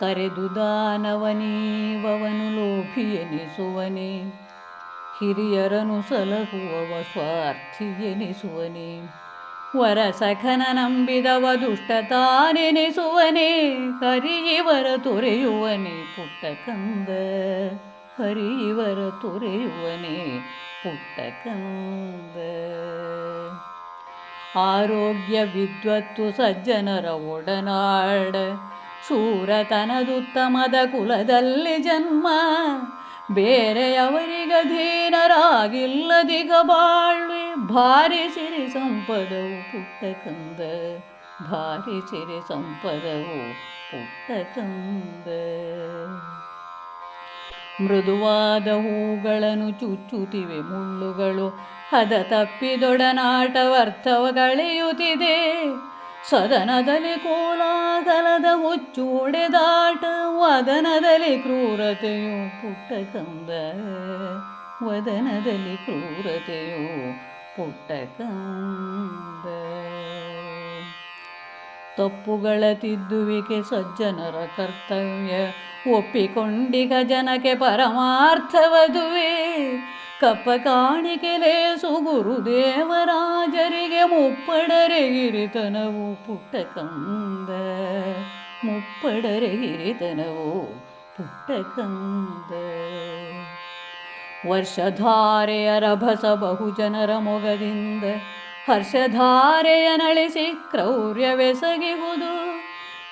ಕರೆದು ಲೋಭಿ ಎನಿಸುವನೆ. ಹಿರಿಯರನು ಸಲಹುವವ ಸ್ವಾರ್ಥಿ ಎನಿಸುವನೆ. ವರಸಖನ ನಂಬಿದವ ದುಷ್ಟ ತಾನೆನಿಸುವನೆ ಹರಿಯವರ ತೊರೆಯುವನೆ ಪುಟ್ಟ ಕಂದ. ಹರಿಯವರ ತೊರೆಯುವನೆ ಪುಟ್ಟ ಕಂದ. ಆರೋಗ್ಯ, ವಿದ್ವತ್ತು, ಸಜ್ಜನರ ಒಡನಾಡ. ಶೂರತನದುತ್ತಮದ ಕುಲದಲ್ಲಿ ಜನ್ಮ ಬೇರೆಯವರಿಗಧೀನರಾಗಿಲ್ಲದಿಗ ಬಾಳ್ವೆ ಭಾರಿ ಸಿರಿ ಸಂಪದವು ಪುಟ್ಟ ಕಂದ ಭಾರಿ ಸಿರಿ ಸಂಪದವು ಪುಟ್ಟ ಕಂದ ಮೃದುವಾದ ಹೂಗಳನ್ನು ಚುಚ್ಚುತ್ತಿವೆ ಮುಳ್ಳುಗಳು, ಹದ ತಪ್ಪಿದೊಡನಾಟವರ್ಥವಗಳೆಯುತ್ತಿದೆ ಸದನದಲ್ಲಿ ಕೋಲಾಗಲದ ಹುಚ್ಚೂಡೆದಾಟ ವದನದಲ್ಲಿ ಕ್ರೂರತೆಯು ಪುಟ್ಟ ಕಂದ ವದನದಲ್ಲಿ ಕ್ರೂರತೆಯು ಪುಟ್ಟ ಕಂದ ತಪ್ಪುಗಳ ತಿದ್ದುವಿಕೆ ಸಜ್ಜನರ ಕರ್ತವ್ಯ, ಒಪ್ಪಿಕೊಂಡಿಗ ಜನಕ್ಕೆ ಪರಮಾರ್ಥವದುವೆ ಕಪ್ಪ ಕಾಣಿಕೆ ಲೇಸು ಗುರುದೇವರಾಜರಿಗೆ ಮುಪ್ಪಡರೆ ಹಿರಿತನವು ಪುಟ್ಟ ಕಂದ. ಮುಪ್ಪಡರೆ ಹಿರಿತನವು ಪುಟ್ಟ ಕಂದ. ವರ್ಷಧಾರೆಯ ರಭಸ ಬಹುಜನರ ಮೊಗದಿಂದ, ಹರ್ಷಧಾರೆಯ ನಳಿಸಿ ಕ್ರೌರ್ಯವೆಸಗಿಹುದು.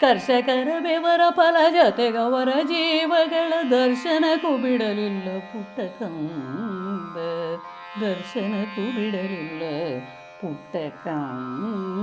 ಕರ್ಷಕರ ಬೆವರ ಫಲ ಜೊತೆಗವರ ಜೀವಗಳ ದರ್ಶನಕ್ಕೂ ಬಿಡಲಿಲ್ಲ ಪುಟ್ಟ ಕಂದ ದರ್ಶನಕ್ಕೂ ಬಿಡಲಿಲ್ಲ ಪುಟ್ಟ ಕಂದ